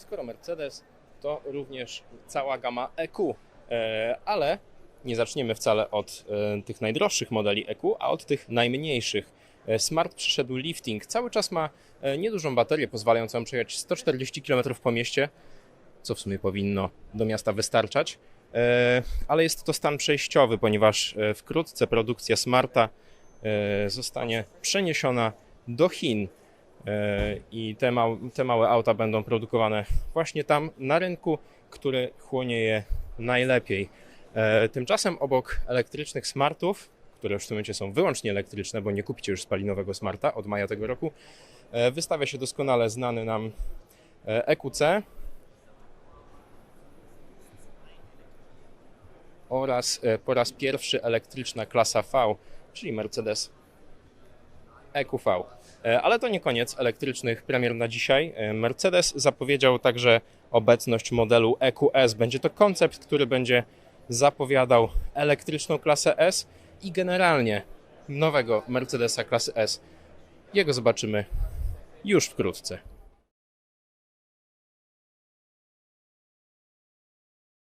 skoro Mercedes, to również cała gama EQ. E, Ale nie zaczniemy wcale od e, tych najdroższych modeli EQ, a od tych najmniejszych. E, Smart przyszedł lifting. Cały czas ma niedużą baterię pozwalającą przejechać 140 km po mieście, co w sumie powinno do miasta wystarczać. Ale jest to stan przejściowy, ponieważ wkrótce produkcja Smarta zostanie przeniesiona do Chin. E, I te, mał, te małe auta będą produkowane właśnie tam na rynku, który chłonie je najlepiej. E, Tymczasem obok elektrycznych smartów, które już w tym momencie są wyłącznie elektryczne, bo nie kupicie już spalinowego smarta od maja tego roku, e, wystawia się doskonale znany nam EQC oraz po raz pierwszy elektryczna klasa V, czyli Mercedes EQV. E, Ale to nie koniec elektrycznych premier na dzisiaj. E, Mercedes zapowiedział także obecność modelu EQS. Będzie to koncept, który będzie zapowiadał elektryczną klasę S i generalnie nowego Mercedesa klasy S. Jego zobaczymy już wkrótce.